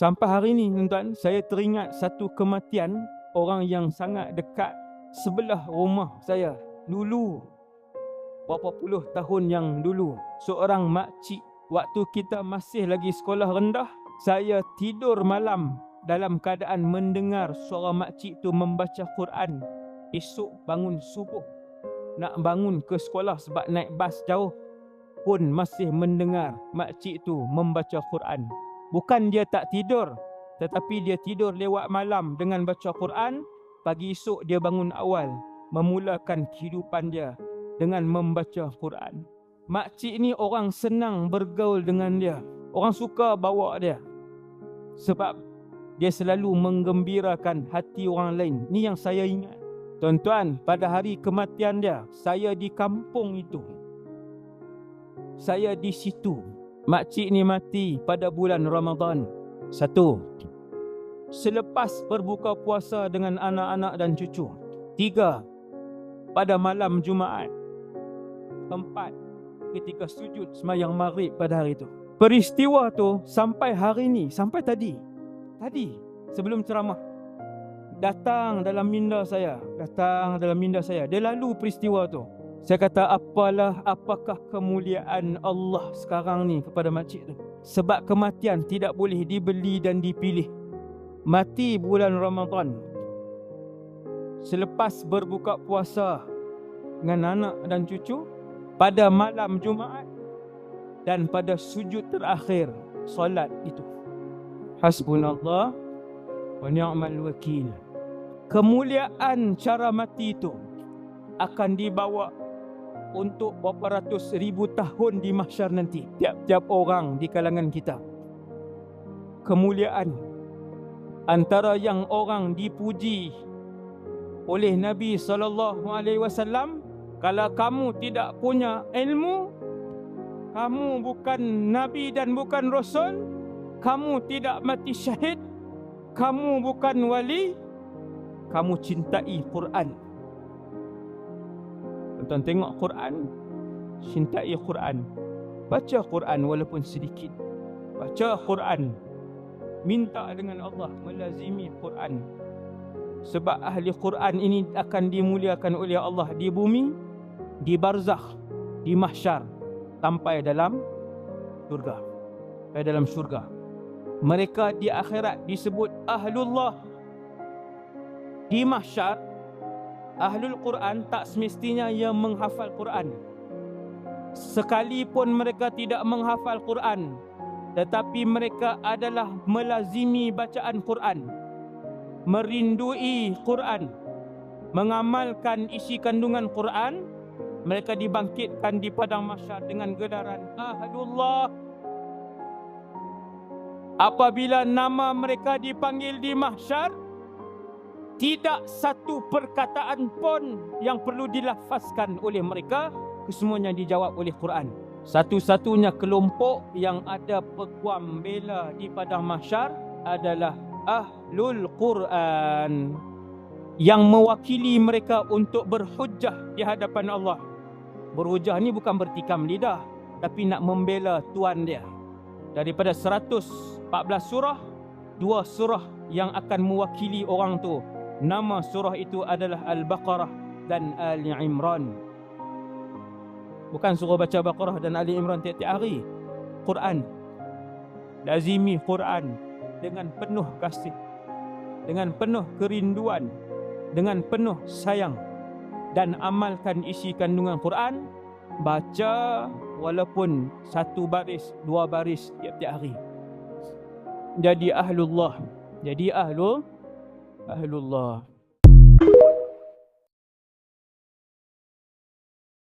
Sampai hari ini tuan-tuan, saya teringat satu kematian orang yang sangat dekat sebelah rumah saya. Dulu, berapa puluh tahun yang dulu, seorang makcik waktu kita masih lagi sekolah rendah, saya tidur malam dalam keadaan mendengar suara makcik tu membaca Quran. Esok bangun subuh, nak bangun ke sekolah sebab naik bas jauh pun masih mendengar makcik tu membaca Quran. Bukan dia tak tidur, tetapi dia tidur lewat malam dengan baca Quran, pagi esok dia bangun awal, memulakan kehidupan dia dengan membaca Quran. Makcik ni orang senang bergaul dengan dia. Orang suka bawa dia. Sebab dia selalu menggembirakan hati orang lain. Ni yang saya ingat. Tuan-tuan, pada hari kematian dia, saya di kampung itu. Saya di situ Makcik ni mati pada bulan Ramadan. Satu. Selepas berbuka puasa dengan anak-anak dan cucu. Tiga. Pada malam Jumaat. Empat. Ketika sujud semayang maghrib pada hari itu. Peristiwa tu sampai hari ini, sampai tadi. Tadi, sebelum ceramah. Datang dalam minda saya. Datang dalam minda saya. Dia lalu peristiwa tu. Saya kata apalah apakah kemuliaan Allah sekarang ni kepada makcik tu. Sebab kematian tidak boleh dibeli dan dipilih. Mati bulan Ramadan. Selepas berbuka puasa dengan anak dan cucu pada malam Jumaat dan pada sujud terakhir solat itu. Hasbunallah wa ni'mal wakil. Kemuliaan cara mati itu akan dibawa untuk beberapa ratus ribu tahun di mahsyar nanti. Tiap-tiap orang di kalangan kita. Kemuliaan antara yang orang dipuji oleh Nabi sallallahu alaihi wasallam kalau kamu tidak punya ilmu kamu bukan nabi dan bukan rasul kamu tidak mati syahid kamu bukan wali kamu cintai Quran Tuan tengok Quran. Cintai Quran. Baca Quran walaupun sedikit. Baca Quran. Minta dengan Allah Melazimi Quran. Sebab ahli Quran ini akan dimuliakan oleh Allah Di bumi Di barzakh Di mahsyar Sampai dalam surga Sampai dalam surga Mereka di akhirat disebut Ahlullah. Di mahsyar Ahlul Quran tak semestinya yang menghafal Quran. Sekalipun mereka tidak menghafal Quran, tetapi mereka adalah melazimi bacaan Quran, merindui Quran, mengamalkan isi kandungan Quran, mereka dibangkitkan di padang mahsyar dengan gedaran Ahlullah. Apabila nama mereka dipanggil di mahsyar, tidak satu perkataan pun yang perlu dilafazkan oleh mereka kesemuanya dijawab oleh Quran. Satu-satunya kelompok yang ada peguam bela di padang mahsyar adalah ahlul Quran yang mewakili mereka untuk berhujah di hadapan Allah. Berhujah ni bukan bertikam lidah tapi nak membela tuan dia. Daripada 114 surah dua surah yang akan mewakili orang tu Nama surah itu adalah Al-Baqarah dan Ali Imran. Bukan surah baca Baqarah dan Ali Imran tiap-tiap hari. Quran. Lazimi Quran dengan penuh kasih. Dengan penuh kerinduan. Dengan penuh sayang. Dan amalkan isi kandungan Quran. Baca walaupun satu baris, dua baris tiap-tiap hari. Jadi ahlullah. Jadi ahlul أهل الله.